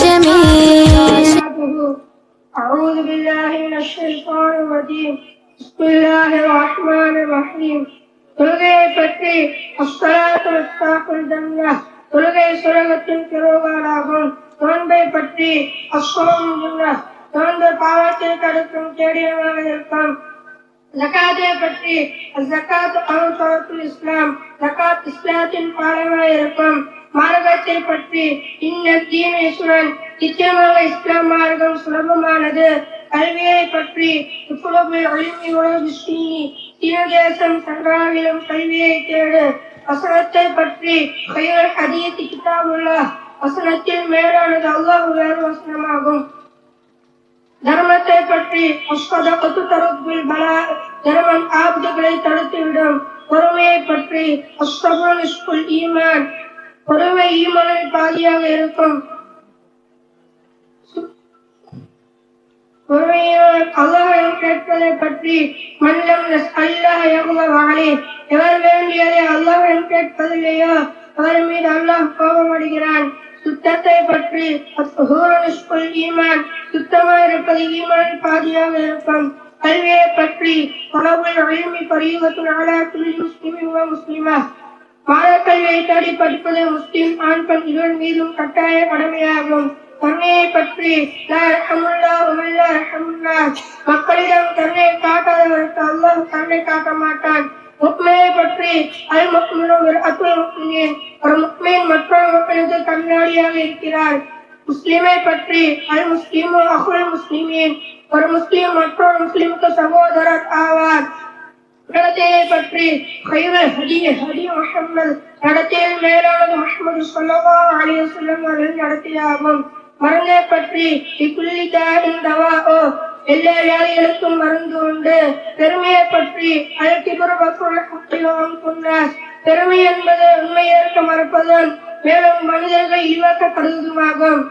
شميم أعوذ بالله من الشيطان الرجيم بسم الله الرحمن الرحيم தொழுகை பற்றி அஸ்தலாத்து முஸ்தாக்குல் ஜன்னா தொழுகை சுரகத்தின் திருவாளாகும் நோன்பை பற்றி அஸ்வம் ஜன்னா நோன்பு பாவத்தை தடுக்கும் தேடியமாக இருக்கும் ஜக்காத்தை பற்றி ஜக்காத் அனுசரத்து இஸ்லாம் ஜக்காத் இஸ்லாத்தின் பாடமாக இருக்கும் மார்க்கத்தை பற்றி இன்ன தீனேஸ்வரன் நிச்சயமாக இஸ்லாம் மார்க்கம் சுலபமானது. கல்வியை பற்றி இப்புலபில் அழிமையோடு தீனதேசம் சங்காவிலும் கல்வியை தேடு. வசனத்தை பற்றி பெயர் ஹதீத் கிதாபுல்லா வசனத்தில் மேலானது அல்லாஹ் வேறு வசனமாகும். தர்மத்தை பற்றி அஸ்வதகத்து தரப்பில் பல தர்மம் ஆபத்துகளை தடுத்துவிடும். பொறுமையை பற்றி அஸ்வபுல் ஈமான் பொறுமை ஈமானில் பாதியாக இருக்கும். பொறுமையால் கேட்பதை பற்றி மன்னம் அல்லாஹ் எவர் வேண்டியதை அல்லாஹ்விடம் கேட்பதில்லையோ அவர் மீது அல்லாஹ் கோபமடைகிறான் சுத்தத்தை பற்றி ஈமான் சுத்தமாக இருப்பது ஈமான் பாதியாக இருக்கும். கல்வியை பற்றி உணவுள் அழிமை பரியுகத்தின் நாளாக்குள் முஸ்லிமின் முஸ்லிமா மாணக்கல்வியை தேடி படிப்பது முஸ்லிம் ஆண் பெண் இருவர் மீதும் கட்டாய கடமையாகும். தன்னையை பற்றி மக்களிடம் தன்னை காட்டாதவருக்கு அல்லாஹ் தன்னை காட்ட மாட்டான். முக்மையை பற்றி அல் முக்மினும் அத்துல் முக்மினின். ஒரு முக்மின் மற்றொரு முக்மினுக்கு கண்ணாடியாக இருக்கிறார். முஸ்லிமை பற்றி அல் முஸ்லிமு அஹுல் முஸ்லிமின். ஒரு முஸ்லிம் மற்றொரு முஸ்லிமுக்கு சகோதரர் ஆவார். நடத்தையை பற்றி கைவர் ஹதி ஹதி முஹம்மது நடத்தையில் மேலானது முஹம்மது சொல்லவா அலிய வஸல்லம் அவர்களின் நடத்தையாகும் மருந்தை பற்றி இக்குள்ளி தாயின் தவா ஓ எல்லா வியாதிகளுக்கும் மருந்து உண்டு. பெருமையை பற்றி அழகிபுர பக்ரம் புன்னாஸ் பெருமை என்பது உண்மையேற்க ஏற்க மறுப்பதும் மேலும் மனிதர்கள் இழிவாக்கப்படுவதுமாகும்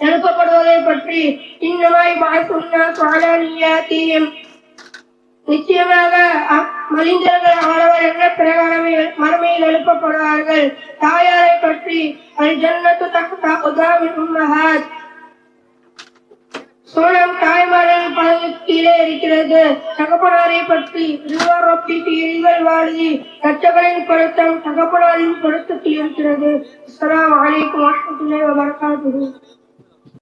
அனுப்பப்படுவதை பற்றி இன்னமாய் வாழ்த்துன்னா சுவாலானியாத்தியும் நிச்சயமாக அ- மனிதர்கள் அவரவர் என்ற பிரகாரமே மறுமையில் எழுப்பப்படுவார்கள். தாயாரை பற்றி அல் ஜன்னத்து தஹ்தா உம்மஹாத். சோழம் தாய்மாரின் பதவி கீழே இருக்கிறது. தகப்பனாரை பற்றி இருவர் ஒப்பிட்டு இருவர் வாழி ரச்சகளின் பொருத்தம் தகப்பனாரின் பொருத்தத்தில் இருக்கிறது. அஸ்லாம் வலைக்கும் வரஹ்மத்துல்லாஹி வபரகாத்துஹு.